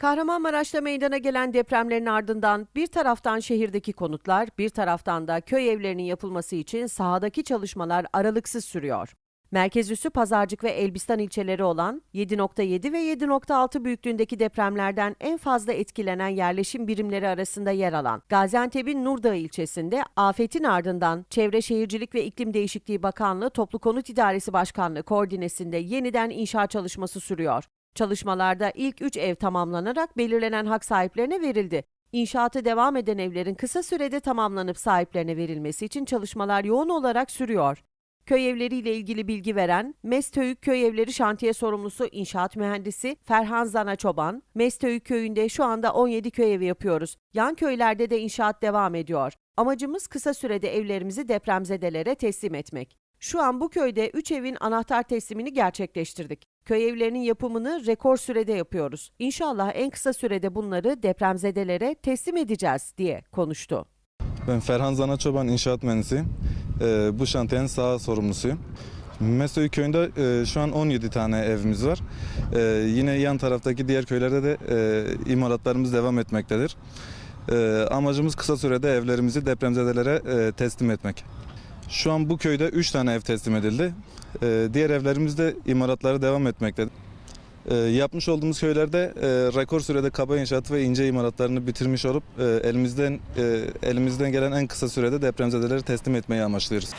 Kahramanmaraş'ta meydana gelen depremlerin ardından bir taraftan şehirdeki konutlar, bir taraftan da köy evlerinin yapılması için sahadaki çalışmalar aralıksız sürüyor. Merkez üssü Pazarcık ve Elbistan ilçeleri olan 7.7 ve 7.6 büyüklüğündeki depremlerden en fazla etkilenen yerleşim birimleri arasında yer alan Gaziantep'in Nurdağ ilçesinde afetin ardından Çevre Şehircilik ve İklim Değişikliği Bakanlığı Toplu Konut İdaresi Başkanlığı koordinesinde yeniden inşaat çalışması sürüyor. Çalışmalarda ilk 3 ev tamamlanarak belirlenen hak sahiplerine verildi. İnşaatı devam eden evlerin kısa sürede tamamlanıp sahiplerine verilmesi için çalışmalar yoğun olarak sürüyor. Köy evleriyle ilgili bilgi veren Mestöyük Köy Evleri Şantiye Sorumlusu İnşaat Mühendisi Ferhan Zana Çoban, Mestöyük Köyü'nde şu anda 17 köy evi yapıyoruz. Yan köylerde de inşaat devam ediyor. Amacımız kısa sürede evlerimizi depremzedelere teslim etmek. Şu an bu köyde 3 evin anahtar teslimini gerçekleştirdik. Köy evlerinin yapımını rekor sürede yapıyoruz. İnşallah en kısa sürede bunları depremzedelere teslim edeceğiz diye konuştu. Ben Ferhan Zana Çoban inşaat mühendisiyim. Ee, bu şantiyenin sağ sorumlusuyum. Mesoy köyünde e, şu an 17 tane evimiz var. Ee, yine yan taraftaki diğer köylerde de e, imalatlarımız devam etmektedir. Ee, amacımız kısa sürede evlerimizi depremzedelere e, teslim etmek. Şu an bu köyde 3 tane ev teslim edildi. Ee, diğer evlerimizde imalatları devam etmektedir. Ee, yapmış olduğumuz köylerde e, rekor sürede kaba inşaat ve ince imalatlarını bitirmiş olup e, elimizden e, elimizden gelen en kısa sürede depremzedeleri teslim etmeyi amaçlıyoruz.